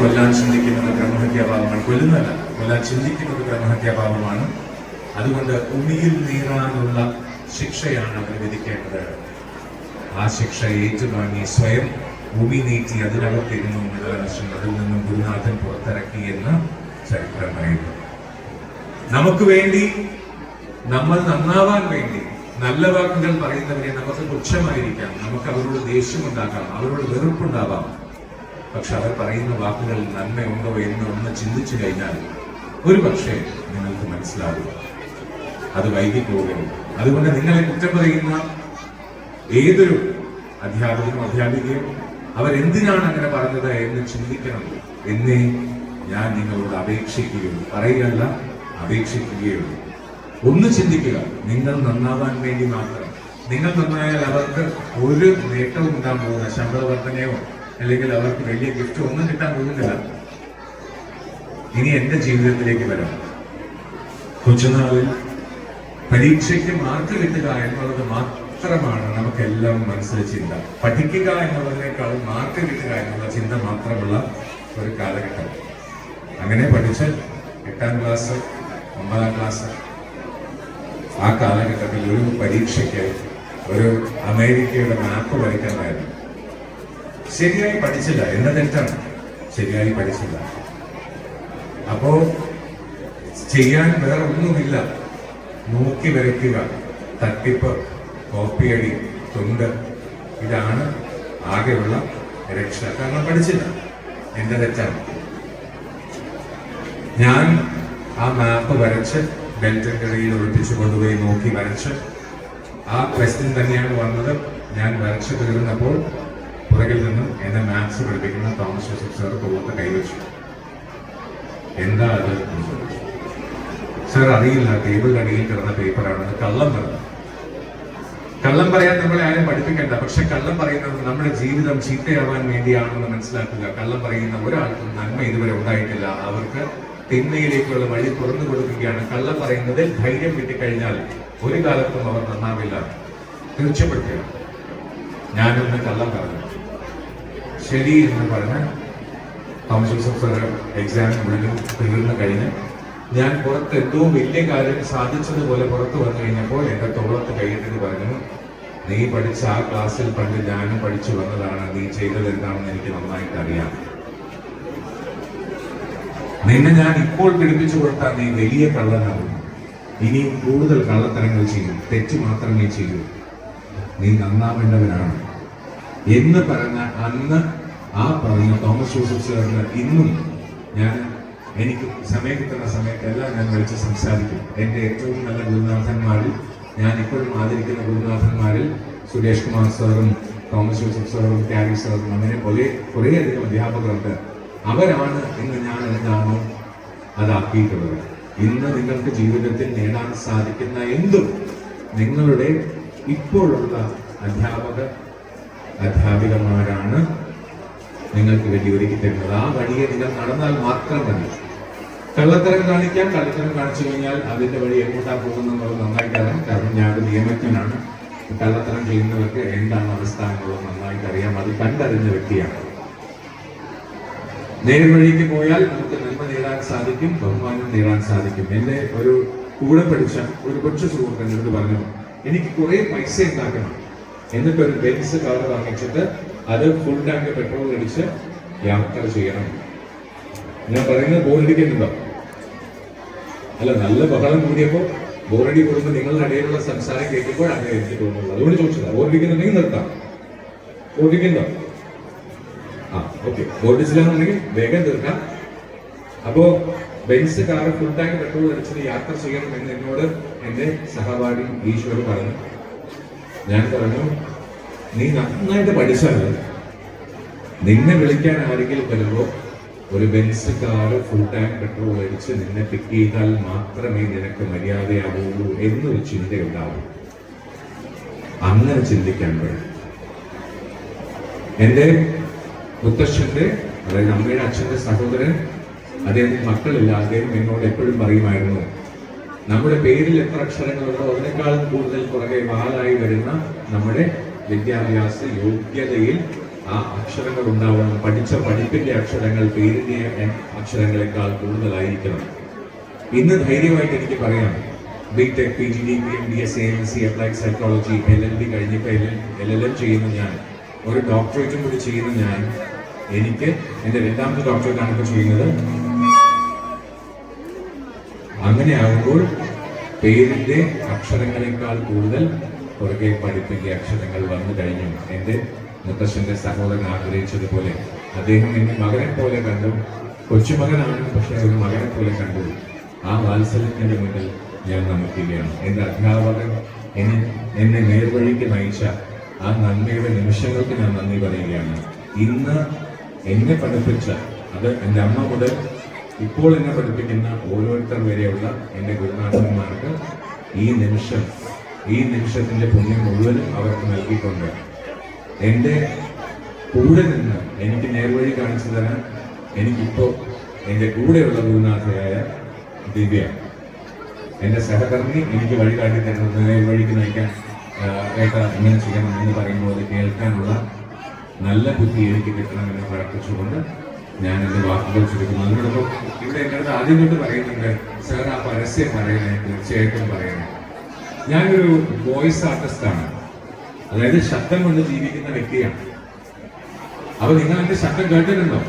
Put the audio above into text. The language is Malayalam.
കൊല്ലാൻ ചിന്തിക്കുന്നത് ക്രമഹത്യാഭാവമാണ് കൊല്ലുന്നതല്ല കൊല്ലാൻ ചിന്തിക്കുന്നത് ക്രമഹത്യാഭാവമാണ് അതുകൊണ്ട് ഉമിയിൽ നീറാനുള്ള ശിക്ഷയാണ് അവർ വിധിക്കേണ്ടത്. ആ ശിക്ഷ ഏറ്റുവാങ്ങി സ്വയം ഭൂമി നീട്ടി അതിനകത്തിരുന്നു മൃഗലക്ഷം അതിൽ നിന്നും ഗുരുനാഥൻ പുറത്തിറക്കി എന്ന് ചരിത്രം പറയുന്നു. നമുക്ക് വേണ്ടി നമ്മൾ നന്നാവാൻ വേണ്ടി നല്ല വാക്കുകൾ പറയുന്നവരെ നമുക്ക് തുച്ഛമായിരിക്കാം. നമുക്ക് അവരോട് ദേഷ്യമുണ്ടാക്കാം അവരോട് വെറുപ്പുണ്ടാവാം. പക്ഷെ അവർ പറയുന്ന വാക്കുകൾ നന്മയുണ്ടോ എന്ന് ഒന്ന് ചിന്തിച്ചു കഴിഞ്ഞാൽ ഒരു പക്ഷേ നിങ്ങൾക്ക് മനസ്സിലാകും. അത് വൈകി പോകരുത് അതുകൊണ്ട് നിങ്ങളെ കുറ്റം പറയുന്ന ഏതൊരു അധ്യാപകനും അധ്യാപികയും അവരെന്തിനാണ് അങ്ങനെ പറഞ്ഞത് എന്ന് ചിന്തിക്കണം. എന്നേ ഞാൻ നിങ്ങളോട് അപേക്ഷിക്കുകയുള്ളൂ. പറയുകയല്ല അപേക്ഷിക്കുകയുള്ളൂ. ഒന്ന് ചിന്തിക്കുക. നിങ്ങൾ നന്നാവാൻ വേണ്ടി മാത്രം. നിങ്ങൾ നന്നായാൽ അവർക്ക് ഒരു നേട്ടവും ഉണ്ടാകുമോ ശമ്പള അല്ലെങ്കിൽ അവർക്ക് വലിയ ഗിഫ്റ്റ് ഒന്നും കിട്ടാൻ പോകുന്നില്ല. ഇനി എന്റെ ജീവിതത്തിലേക്ക് വരാം. കൊച്ചുനാളിൽ പരീക്ഷയ്ക്ക് മാർക്ക് കിട്ടുക എന്നുള്ളത് മാത്രമാണ് നമുക്കെല്ലാം മനസ്സിൽ ചിന്ത. പഠിക്കുക എന്നുള്ളതിനേക്കാൾ മാർക്ക് കിട്ടുക എന്നുള്ള ചിന്ത മാത്രമുള്ള ഒരു കാലഘട്ടം. അങ്ങനെ പഠിച്ച് എട്ടാം ക്ലാസ് ഒമ്പതാം ക്ലാസ് ആ കാലഘട്ടത്തിൽ ഒരു പരീക്ഷയ്ക്ക് ഒരു അമേരിക്കയുടെ മാപ്പ് വരയ്ക്കാനായിരുന്നു. ശരിയായി പഠിച്ചില്ല. എന്ന തെറ്റാണ്? ശരിയായി പഠിച്ചില്ല. അപ്പോ ചെയ്യാൻ വേറെ ഒന്നുമില്ല. നോക്കി വരയ്ക്കുക. തട്ടിപ്പ് കോപ്പിയടി തുണ്ട്. ഇതാണ് ആകെയുള്ള രക്ഷ. കാരണം പഠിച്ചില്ല. എന്റെ തെറ്റാണ്? ഞാൻ ആ മാപ്പ് വരച്ച് ബെൽറ്റിന്റെ ഇടയിൽ ഒളിപ്പിച്ചു കൊണ്ടുപോയി നോക്കി വരച്ച് ആ ക്വസ്റ്റ്യൻ തന്നെയാണ് വന്നത്. ഞാൻ വരച്ചു തീർന്നപ്പോൾ പുറകിൽ നിന്നും എന്നെ മാത്സ് പഠിപ്പിക്കുന്ന തോമസ് ജോസഫ് സാർ കൊള്ളത്തെ കൈവച്ചു എന്താ അത് എന്ന് ചോദിച്ചു. സാർ അറിയില്ല ടേബിളിന്റെ അടിയിൽ കിടന്ന പേപ്പറാണ്. കള്ളം പറഞ്ഞു കള്ളം പറയാൻ നമ്മളെ ആരും പഠിപ്പിക്കേണ്ട. പക്ഷെ കള്ളം പറയുന്നത് നമ്മുടെ ജീവിതം ചീത്തയാവാൻ വേണ്ടിയാണെന്ന് മനസ്സിലാക്കുക. കള്ളം പറയുന്ന ഒരാൾക്കും നന്മ ഇതുവരെ ഉണ്ടായിട്ടില്ല. അവർക്ക് തിന്മയിലേക്കുള്ള വഴി തുറന്നു കൊടുക്കുകയാണ്. കള്ളം പറയുന്നതിൽ ധൈര്യം കിട്ടിക്കഴിഞ്ഞാൽ ഒരു കാലത്തും അവർ നന്നാവില്ല. തീർച്ചപ്പെടുത്തുക. ഞാനൊന്ന് കള്ളം പറഞ്ഞു. ശരി എന്ന് പറഞ്ഞ് തോമസ് ജോസഫ് എക്സാം മുഴുവൻ തീർന്നു കഴിഞ്ഞ് ഞാൻ പുറത്ത് എന്തോ വലിയ കാര്യം സാധിച്ചതുപോലെ പുറത്ത് വന്നു കഴിഞ്ഞപ്പോൾ എന്റെ തോളത്ത് കൈയിട്ടിട്ട് പറഞ്ഞു നീ പഠിച്ച ആ ക്ലാസ്സിൽ പണ്ട് ഞാനും പഠിച്ചു വന്നതാണ്. നീ ചെയ്തത് എന്താണെന്ന് എനിക്ക് നന്നായിട്ട് അറിയാം. നിന്നെ ഞാൻ ഇപ്പോൾ പിടിപ്പിച്ചു കൊടുത്താൽ നീ വലിയ കള്ളനാകും ഇനിയും കൂടുതൽ കള്ളത്തരങ്ങൾ ചെയ്യും. തെറ്റ് മാത്രമേ ചെയ്യൂ. നീ നന്നാവേണ്ടവനാണ്. എന്ന് പറഞ്ഞ അന്ന് ആ പറഞ്ഞ തോമസ് ജോസഫ് സാറിന് ഇന്നും ഞാൻ എനിക്ക് സമയം കിട്ടുന്ന സമയത്തെല്ലാം ഞാൻ വിളിച്ച് സംസാരിക്കും. എന്റെ ഏറ്റവും നല്ല ഗുരുനാഥന്മാരിൽ ഞാൻ ഇപ്പോഴും ആദരിക്കുന്ന ഗുരുനാഥന്മാരിൽ സുരേഷ് കുമാർ സാറും തോമസ് ജോസഫ് സാറും ക്യാരി സാറും അങ്ങനെ പോലെ കുറേയധികം അധ്യാപകരുണ്ട്. അവരാണ് ഇന്ന് ഞാൻ എന്താണോ അതാക്കിയിട്ടുള്ളത്. ഇന്ന് നിങ്ങൾക്ക് ജീവിതത്തിൽ നേടാൻ സാധിക്കുന്ന എന്തും നിങ്ങളുടെ ഇപ്പോഴുള്ള അധ്യാപക അധ്യാപികമാരാണ് നിങ്ങൾക്ക് വേണ്ടി ഒരുക്കി തരുന്നത്. ആ വഴിയെ നിങ്ങൾ നടന്നാൽ മാത്രം മതി. കള്ളത്തരം കാണിക്കാൻ കള്ളത്തരം കാണിച്ചു കഴിഞ്ഞാൽ അതിന്റെ വഴി എങ്ങോട്ടാ പോകുന്നത് നന്നായിട്ട് അറിയാം. കാരണം ഞാൻ ഒരു നിയമജ്ഞനാണ്. കള്ളത്തരം ചെയ്യുന്നവർക്ക് എന്താണ് അവസ്ഥ എന്നുള്ളത് നന്നായിട്ട് അറിയാം. അത് കണ്ടറിഞ്ഞ വ്യക്തിയാണ്. നേർവഴിക്ക് പോയാൽ നമുക്ക് നന്മ നേടാൻ സാധിക്കും ബഹുമാനം നേടാൻ സാധിക്കും. എന്റെ ഒരു കൂടെ പഠിച്ച ഒരു കൊച്ചു സുഹൃത്ത് എന്നോട് പറഞ്ഞു എനിക്ക് കുറെ പൈസ ഉണ്ടാക്കണം. എന്നിട്ട് ഒരു ബെൻസ് കാർ വാങ്ങിച്ചിട്ട് അത് ഫുൾ ടാങ്ക് പെട്രോൾ അടിച്ച് യാത്ര ചെയ്യണം. ഞാൻ പറയുന്നത് ബോറടിക്കുന്നുണ്ടോ അല്ല നല്ല ബഹളം കൂടിയപ്പോൾ ബോറടി കൂടുമ്പോൾ നിങ്ങളുടെ ഇടയിലുള്ള സംസാരം കേൾക്കുമ്പോൾ അങ്ങനെ എനിക്ക് തോന്നുന്നത് അതുകൊണ്ട് ചോദിച്ചതാ. ബോറടിക്കുന്നുണ്ടെങ്കിൽ നിർത്താം. ബോറടിക്കുന്നുണ്ടോ ആ ഓക്കെ ബോർഡിച്ചില്ലാന്നുണ്ടെങ്കിൽ വേഗം തീർക്കാം. അപ്പോ Benz car full tank petrol യാത്ര ചെയ്യണം എന്ന് എന്നോട് എന്റെ സഹപാഠി ഈശ്വർ പറഞ്ഞു. ഞാൻ പറഞ്ഞു നീ നന്നായിട്ട് പഠിച്ചാൽ നിന്നെ വിളിക്കാൻ ആരെങ്കിലും വരുമ്പോ ഒരു Benz car full tank petrol അടിച്ച് നിന്നെ പിക്ക് ചെയ്താൽ മാത്രമേ നിനക്ക് മര്യാദയാവുള്ളൂ എന്നൊരു ചിന്തയുണ്ടാവും. അങ്ങനെ ചിന്തിക്കാൻ വേണം എന്റെ മുത്തശ്ശന്റെ അതായത് അമ്മയുടെ അച്ഛന്റെ സഹോദരൻ അദ്ദേഹത്തിന് മക്കളില്ല അദ്ദേഹം എന്നോട് എപ്പോഴും പറയുമായിരുന്നു നമ്മുടെ പേരിൽ എത്ര അക്ഷരങ്ങളുണ്ടോ അതിനേക്കാളും കൂടുതൽ പുറകെ വാലായി വരുന്ന നമ്മുടെ വിദ്യാഭ്യാസ യോഗ്യതയിൽ ആ അക്ഷരങ്ങൾ ഉണ്ടാവണം പഠിച്ച പഠിപ്പിന്റെ അക്ഷരങ്ങൾ പേരിന്റെ അക്ഷരങ്ങളെക്കാൾ കൂടുതലായിരിക്കണം. ഇന്ന് ധൈര്യമായിട്ട് എനിക്ക് പറയാം. B tech P G D M D S M C applied psychology L L B കഴിഞ്ഞിട്ട് എൽ എൽ എൽ എം ചെയ്യുന്ന ഞാൻ. ഒരു ഡോക്ടറേറ്റും കൂടി ചെയ്യുന്ന ഞാൻ. എനിക്ക് എന്റെ രണ്ടാമത്തെ ഡോക്ടറേറ്റാണ് ഇപ്പോൾ ചെയ്യുന്നത്. അങ്ങനെ ആകുമ്പോൾ പേരിന്റെ അക്ഷരങ്ങളെക്കാൾ കൂടുതൽ പുറകെ പഠിപ്പിന്റെ അക്ഷരങ്ങൾ വന്നു കഴിഞ്ഞു. എന്റെ മുത്തശ്ശന്റെ സഹോദരൻ ആഗ്രഹിച്ചതുപോലെ അദ്ദേഹം എന്നെ മകനെ പോലെ കണ്ടു. കൊച്ചുമകനാണ് പക്ഷേ ഒരു മകനെ പോലെ കണ്ടു. ആ വാത്സല്യത്തിന്റെ മുന്നിൽ ഞാൻ നമിക്കുകയാണ് എന്റെ അധ്യാപകൻ എന്നെ എന്നെ നേർവഴിക്ക് നയിച്ച ആ നന്മയുടെ നിമിഷങ്ങൾക്ക് ഞാൻ നന്ദി പറയുകയാണ്. ഇന്ന് എന്നെ പഠിപ്പിച്ച അത് എന്റെ അമ്മ മുതൽ ഇപ്പോൾ എന്നെ പഠിപ്പിക്കുന്ന ഓരോരുത്തർ വരെയുള്ള എന്റെ ഗുരുനാഥന്മാർക്ക് ഈ നിമിഷം ഈ നിമിഷത്തിന്റെ പുണ്യം മുഴുവനും അവർക്ക് നൽകിക്കൊണ്ട് എന്റെ കൂടെ നിന്ന് എനിക്ക് നേർവഴി കാണിച്ചു തരാൻ എനിക്കിപ്പോൾ എന്റെ കൂടെയുള്ള ഗുരുനാഥയായ ദിവ്യ. എന്റെ സഹകർമ്മി എനിക്ക് വഴി കാട്ടി തരുന്നത് നേർവഴിക്ക് നയിക്കാൻ ഏട്ടാ ഇങ്ങനെ ചെയ്യണം എന്ന് പറയുമ്പോൾ അത് കേൾക്കാനുള്ള നല്ല ബുദ്ധി എനിക്ക് കിട്ടണമെന്ന് പ്രാർത്ഥിച്ചുകൊണ്ട് ഞാൻ എന്റെ വാക്കുകൾ ചുരുക്കുന്നു അതിനോടൊപ്പം ഇവിടെ എന്റെ അടുത്ത് ആദ്യം തൊട്ട് പറയുന്നുണ്ട് സാർ ആ പരസ്യം പറയണേ തീർച്ചയായിട്ടും പറയണേ. ഞാനൊരു വോയിസ് ആർട്ടിസ്റ്റാണ്. അതായത് ശബ്ദം കൊണ്ട് ജീവിക്കുന്ന വ്യക്തിയാണ്. അപ്പൊ നിങ്ങൾ എന്റെ ശബ്ദം കേട്ടിട്ടുണ്ടോ?